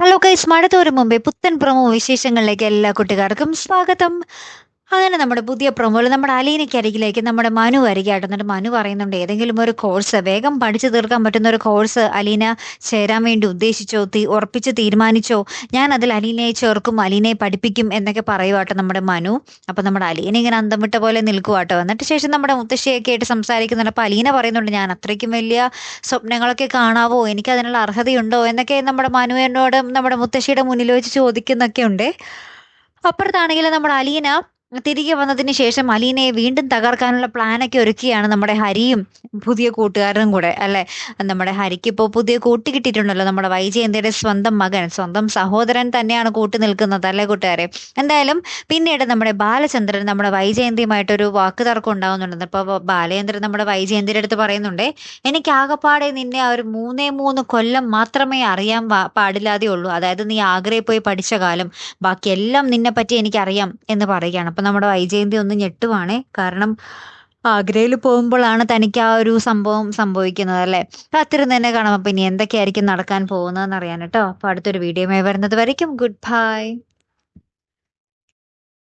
Hello കൈസ് മഴ തോരും മുമ്പേ പുത്തൻ പ്രമോ വിശേഷങ്ങളിലേക്ക് എല്ലാ കുട്ടികാർക്കും സ്വാഗതം. അങ്ങനെ നമ്മുടെ പുതിയ പ്രൊമോയിൽ നമ്മുടെ അലീനയ്ക്ക് അരികിലേക്ക് നമ്മുടെ മനു വരികയായിട്ട് എന്നിട്ട് മനു പറയുന്നുണ്ട് ഏതെങ്കിലും ഒരു കോഴ്സ് വേഗം പഠിച്ചു തീർക്കാൻ പറ്റുന്ന ഒരു കോഴ്സ് അലീന ചേരാൻ വേണ്ടി ഉദ്ദേശിച്ചോ തീ ഉറപ്പിച്ച് തീരുമാനിച്ചോ? ഞാൻ അതിൽ അലീനയെ ചേർക്കും അലീനയെ പഠിപ്പിക്കും എന്നൊക്കെ പറയുവാട്ടോ നമ്മുടെ മനു. അപ്പം നമ്മുടെ അലീന ഇങ്ങനെ അന്തം വിട്ട പോലെ നിൽക്കുവാട്ടോ. എന്നിട്ട് ശേഷം നമ്മുടെ മുത്തശ്ശിയൊക്കെ ആയിട്ട് സംസാരിക്കുന്നുണ്ട്. അപ്പം അലീന പറയുന്നുണ്ട് ഞാൻ അത്രയ്ക്കും വലിയ സ്വപ്നങ്ങളൊക്കെ കാണാവോ? എനിക്ക് അതിനുള്ള അർഹതയുണ്ടോ? എന്നൊക്കെ നമ്മുടെ മനുവിനോട് നമ്മുടെ മുത്തശ്ശിയുടെ മുന്നിൽ വെച്ച് ചോദിക്കുന്നൊക്കെ ഉണ്ട് അപ്പുറത്താണെങ്കിൽ നമ്മുടെ അലീന തിരികെ വന്നതിന് ശേഷം അലീനയെ വീണ്ടും തകർക്കാനുള്ള പ്ലാനൊക്കെ ഒരുക്കിയാണ് നമ്മുടെ ഹരിയും പുതിയ കൂട്ടുകാരനും കൂടെ അല്ലെ? നമ്മുടെ ഹരിക്ക് ഇപ്പോൾ പുതിയ കൂട്ടി കിട്ടിയിട്ടുണ്ടല്ലോ നമ്മുടെ വൈജയന്തിയുടെ സ്വന്തം മകൻ സ്വന്തം സഹോദരൻ തന്നെയാണ് കൂട്ടി നിൽക്കുന്നത് അല്ലെ കൂട്ടുകാരെ? എന്തായാലും പിന്നീട് നമ്മുടെ ബാലചന്ദ്രൻ നമ്മുടെ വൈജയന്തിയുമായിട്ടൊരു വാക്ക് തർക്കം ഉണ്ടാവുന്നുണ്ട് അപ്പോൾ ബാലചന്ദ്രൻ നമ്മുടെ വൈജയന്തിയുടെ അടുത്ത് പറയുന്നുണ്ട് എനിക്ക് ആകപ്പാടെ നിന്നെ ആ ഒരു മൂന്നേ മൂന്ന് കൊല്ലം മാത്രമേ അറിയാൻ പാടില്ലാതെ ഉള്ളൂ അതായത് നീ ആഗ്രയിൽ പോയി പഠിച്ച കാലം ബാക്കിയെല്ലാം നിന്നെപ്പറ്റി എനിക്കറിയാം എന്ന് പറയുകയാണ്. അപ്പം നമ്മുടെ വൈജയന്തി ഒന്ന് ഞെട്ടുവാണേ. കാരണം ആഗ്രയിൽ പോകുമ്പോഴാണ് തനിക്ക് ആ ഒരു സംഭവം സംഭവിക്കുന്നത് അല്ലേ? കാത്തിരുന്ന് തന്നെ കാണാം. അപ്പം ഇനി എന്തൊക്കെയായിരിക്കും നടക്കാൻ പോകുന്നതെന്ന് അറിയാൻ കേട്ടോ. അപ്പോൾ അടുത്തൊരു വീഡിയോയുമായി വരുന്നത് വരയ്ക്കും. Good bye